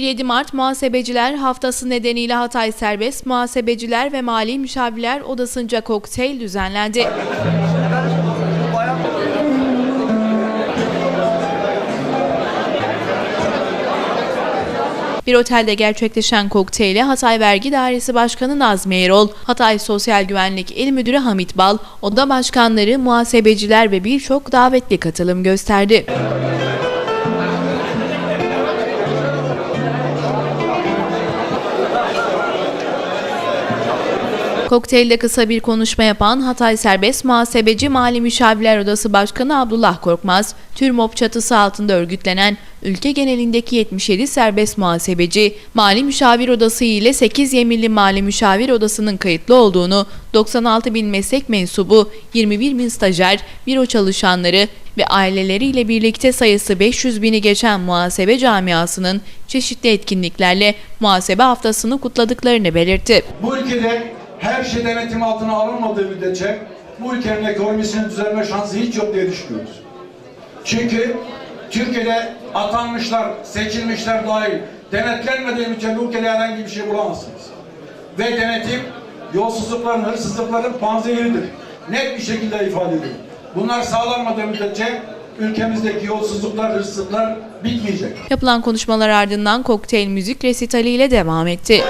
1-7 Mart Muhasebeciler Haftası nedeniyle Hatay Serbest Muhasebeciler ve Mali Müşavirler Odası'nca kokteyl düzenlendi. Bir otelde gerçekleşen kokteyle Hatay Vergi Dairesi Başkanı Nazmi Erol, Hatay Sosyal Güvenlik İl Müdürü Hamit Bal, oda başkanları, muhasebeciler ve birçok davetli katılım gösterdi. Kokteylde kısa bir konuşma yapan Hatay Serbest Muhasebeci Mali Müşavirler Odası Başkanı Abdullah Korkmaz, TÜRMOP çatısı altında örgütlenen ülke genelindeki 77 serbest muhasebeci, Mali Müşavir Odası ile 8 yeminli Mali Müşavir Odası'nın kayıtlı olduğunu, 96 bin meslek mensubu, 21 bin stajyer, büro çalışanları ve aileleriyle birlikte sayısı 500 bini geçen muhasebe camiasının çeşitli etkinliklerle muhasebe haftasını kutladıklarını belirtti. Bu ülkede her şey denetim altına alınmadığı müddetçe bu ülkenin ekonomisinin düzelme şansı hiç yok diye düşünüyoruz. Çünkü Türkiye'de atanmışlar, seçilmişler dahil denetlenmediği müddetçe bu ülkede herhangi bir şey bulamazsınız. Ve denetim yolsuzlukların, hırsızlıkların panzehiridir. Net bir şekilde ifade ediyor. Bunlar sağlanmadığı müddetçe ülkemizdeki yolsuzluklar, hırsızlıklar bitmeyecek. Yapılan konuşmalar ardından kokteyl müzik resitali ile devam etti.